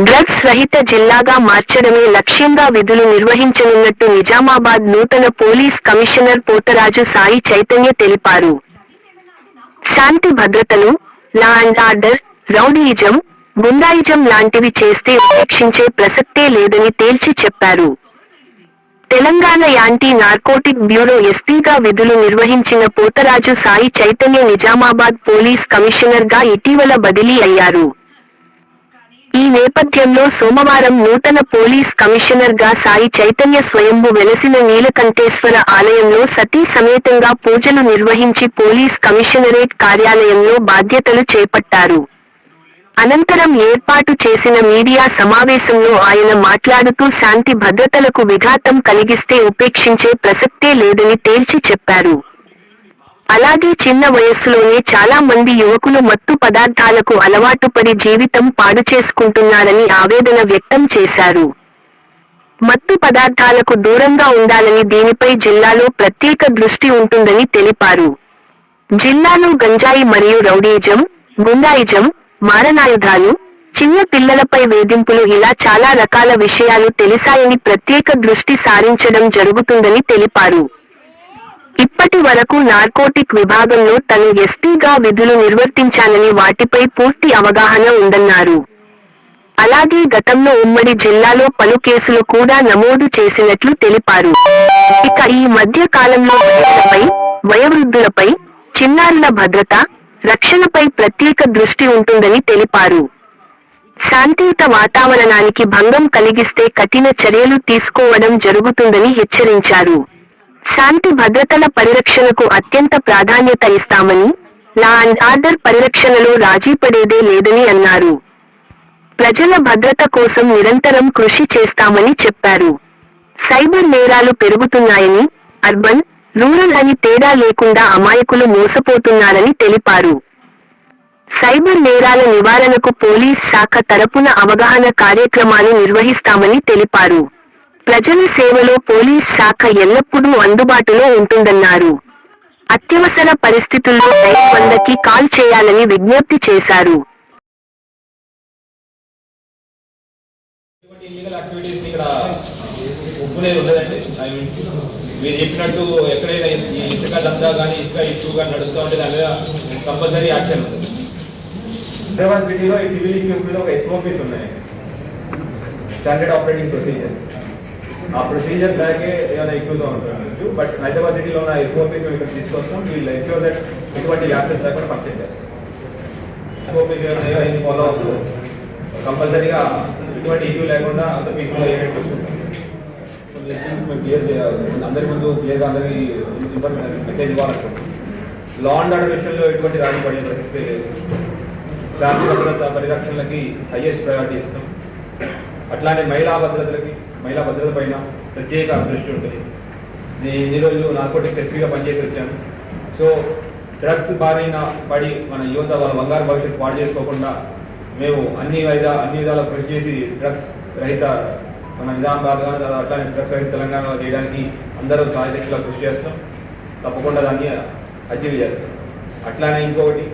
Drugs రహిత జిల్లాగా మార్చడమే లక్ష్యంగా విధులు నిర్వహించనున్నట్టు నిజామాబాద్ నూతన పోలీస్ కమిషనర్ పోతరాజు సాయి చైతన్య తెలిపారు. శాంతి భద్రతలు law and order rowdyism goondaism లాంటివి చేస్తే ఉపేక్షించే ప్రసక్తే లేదని తేల్చి చెప్పారు. తెలంగాణ యాంటీ నార్కోటిక్ బ్యూరో ఎస్పీగా విధులు నిర్వహించిన పోతరాజు సాయి చైతన్య నిజామాబాద్ పోలీస్ కమిషనర్గా ఇటీవల బదిలీ అయ్యారు. ఈ నేపథ్యంలో సోమవారం నూతన పోలీస్ కమిషనర్గా సాయి చైతన్య స్వయంభు వెలసిన నీలకంఠేశ్వర ఆలయంలో సతీ సమేతంగా పూజలు నిర్వహించి పోలీస్ కమిషనరేట్ కార్యాలయంలో బాధ్యతలు చేపట్టారు. అనంతరం ఏర్పాటు చేసిన మీడియా సమావేశంలో ఆయన మాట్లాడుతూ శాంతి భద్రతలకు విఘాతం కలిగిస్తే ఉపేక్షించే ప్రసక్తే లేదని తేల్చి చెప్పారు. అలాగే చిన్న వయస్సులోనే చాలా మంది యువకులు మత్తు పదార్థాలకు అలవాటు పడి జీవితం పాడు చేసుకుంటున్నారని ఆవేదన వ్యక్తం చేశారు. మత్తు పదార్థాలకు దూరంగా ఉండాలని దీనిపై జిల్లాలో ప్రత్యేక దృష్టి ఉంటుందని తెలిపారు. జిల్లాలో గంజాయి మరియు రౌడీజం గుండాయిజం మారణాయుధాలు చిన్న పిల్లలపై వేధింపులు ఇలా చాలా రకాల విషయాలు తెలిసాయని ప్రత్యేక దృష్టి సారించడం జరుగుతుందని తెలిపారు. ఇప్పటి వరకు నార్కోటిక్ విభాగంలో తను ఎస్పీగా విధులు నిర్వర్తించానని వాటిపై పూర్తి అవగాహన ఉందన్నారు. అలాగే గతంలో ఉమ్మడి జిల్లాలో పలు కేసులు కూడా నమోదు చేసినట్లు తెలిపారు. ఇక ఈ మధ్య కాలంలో వయసులపై వయోవృద్ధులపై చిన్నారుల భద్రత రక్షణపై ప్రత్యేక దృష్టి ఉంటుందని తెలిపారు. శాంతియుత వాతావరణానికి భంగం కలిగిస్తే కఠిన చర్యలు తీసుకోవడం జరుగుతుందని హెచ్చరించారు. శాంతి భద్రతల పరిరక్షణకు అత్యంత ప్రాధాన్యత ఇస్తామని లా అండ్ ఆర్డర్ పరిరక్షణలో రాజీ పడేదే లేదని అన్నారు. ప్రజల భద్రత కోసం నిరంతరం కృషి చేస్తామని చెప్పారు. సైబర్ నేరాలు పెరుగుతున్నాయని అర్బన్ రూరల్ అని తేడా లేకుండా అమాయకులు మోసపోతున్నారని తెలిపారు. సైబర్ నేరాల నివారణకు పోలీస్ శాఖ తరపున అవగాహన కార్యక్రమాలు నిర్వహిస్తామని తెలిపారు. ప్రజల సేవలో పోలీస్ శాఖ ఎల్లప్పుడూ అందుబాటులో ఉంటుందన్నారు. అత్యవసర పరిస్థితుల్లో నైన్ వందకి కాల్ చేయాలని విజ్ఞప్తి చేశారు. మీరు చెప్పినట్టు ఎక్కడైనా ఇసుక దందా కానీ ఇసుక ఇష్యూ కానీ నడుస్తూ ఉంటే దాని మీద కంపల్సరీ యాక్షన్ ఉంటుంది హైదరాబాద్ సిటీలో ఈ సివిల్ ఇష్యూస్ మీద ఒక ఎస్ఓపీస్ ఉన్నాయి. స్టాండర్డ్ ఆపరేటింగ్ ప్రొసీజర్ ఆ ప్రొసీజర్ బ్యాకే ఏమైనా ఇష్యూస్ ఉండొచ్చు బట్ హైదరాబాద్ సిటీలో ఉన్న ఎస్ఓపీస్ మేము ఇక్కడ తీసుకొస్తాం. వీళ్ళు ఎన్ష్యూర్ దట్ ఎటువంటి యాక్సెస్ లేకుండా పర్చేజ్ చేస్తాం. ఎస్ఓపీస్ ఏమైనా ఫాలో అవుతుంది కంపల్సరీగా ఎటువంటి ఇష్యూ లేకుండా అంత పీస్ఫుల్ అయ్యేటట్టు చూసుకుంటాం కొన్ని మేము క్లియర్ చేయాలి. అందరి ముందు క్లియర్గా అందరికీ ఇన్ఫర్మేషన్ మెసేజ్ ఇవ్వాలనుకుంటున్నాం లా అండ్ ఆర్డర్ విషయంలో ఎటువంటి రాజీ పడే ప్రసక్తే లేదు. శాంతి భద్రత పరిరక్షణలకి హైయెస్ట్ ప్రయారిటీ ఇస్తాం. అట్లానే మహిళా భద్రతలకి మహిళా భద్రత పైన ప్రత్యేక దృష్టి ఉంటుంది. నేను ఎన్ని రోజులు నార్కోటిక్స్ ఎస్పీగా పనిచేసి వచ్చాను. సో డ్రగ్స్ బారిన పడి మన యువత వాళ్ళ బంగారు భవిష్యత్తు పాడు చేసుకోకుండా మేము అన్ని వైద అన్ని విధాల కృషి చేసి డ్రగ్స్ రహిత మన నిజామాబాద్ కానీ అట్లానే డ్రగ్స్ రహిత తెలంగాణ చేయడానికి అందరూ సాయశక్తిలో కృషి చేస్తాం తప్పకుండా దాన్ని అచీవ్ చేస్తాం. అట్లానే ఇంకొకటి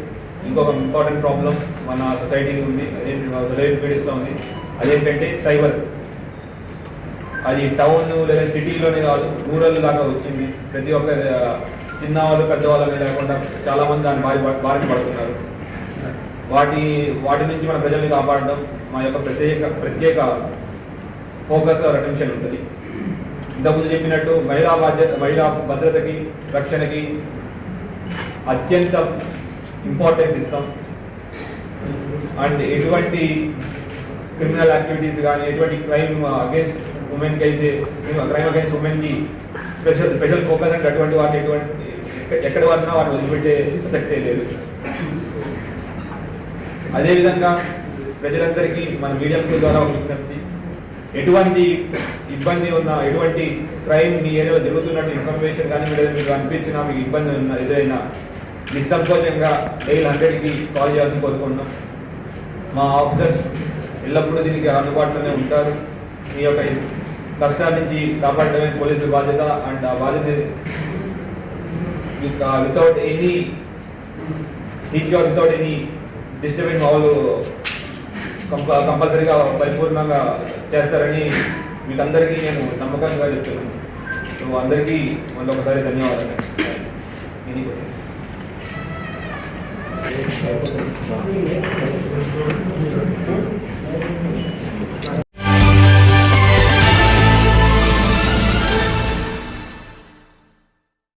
ఇంకొక ఇంపార్టెంట్ ప్రాబ్లం మన సొసైటీకి ఉంది. అదేంటి సొసైటీ పీడిస్తూ ఉంది. అదేంటంటే సైబర్ అది టౌన్ లేదా సిటీలోనే కాదు రూరల్ దాకా వచ్చింది. ప్రతి ఒక్క ఆ, చిన్నవాళ్ళు పెద్దవాళ్ళని లేకుండా చాలామంది దాన్ని బారి బారిన పడుతున్నారు. వాటి వాటి నుంచి మన ప్రజల్ని కాపాడడం మా యొక్క ప్రత్యేక ప్రత్యేక ఫోకస్ అటెన్షన్ ఉంటుంది. ఇంతకుముందు చెప్పినట్టు మహిళా బాధ్యత మహిళా భద్రతకి రక్షణకి అత్యంత ఇంపార్టెన్స్ ఇస్తాం. అండ్ ఎటువంటి క్రిమినల్ యాక్టివిటీస్ కానీ ఎటువంటి క్రైమ్ అగేన్స్ట్ ఉమెన్కి అయితే క్రైమ్ అగైన్స్ ఉమెన్కి స్పెషల్ స్పెషల్ ఫోకస్ అంటే అటువంటి వాటిని ఎటువంటి ఎక్కడ వరన్నా వాటిని వదిలిపెట్టే ప్రసక్తే లేదు. అదేవిధంగా ప్రజలందరికీ మన మీడియా ద్వారా ఒక విజ్ఞప్తి. ఎటువంటి ఇబ్బంది ఉన్న ఎటువంటి క్రైమ్ మీ ఏరియాలో జరుగుతున్నట్టు ఇన్ఫర్మేషన్ కానీ మీరు మీకు అనిపించినా మీకు ఇబ్బంది ఉన్న ఏదైనా నిస్సంకోచంగా ఎయిల్ హండ్రెడ్కి కాల్ చేయాల్సి కోరుకుంటున్నాం. మా ఆఫీసర్స్ ఎల్లప్పుడూ దీనికి అందుబాటులోనే ఉంటారు. మీ యొక్క కష్టాల నుంచి కాపాడటమే పోలీసుల బాధ్యత అండ్ ఆ బాధ్యత without any hinge or without any disturbance వాళ్ళు కంప కంపల్సరీగా పరిపూర్ణంగా చేస్తారని మీకందరికీ నేను నమ్మకంగా చెప్తున్నాను సో అందరికీ మళ్ళీ ఒకసారి ధన్యవాదాలు ఎనీ క్వశ్చన్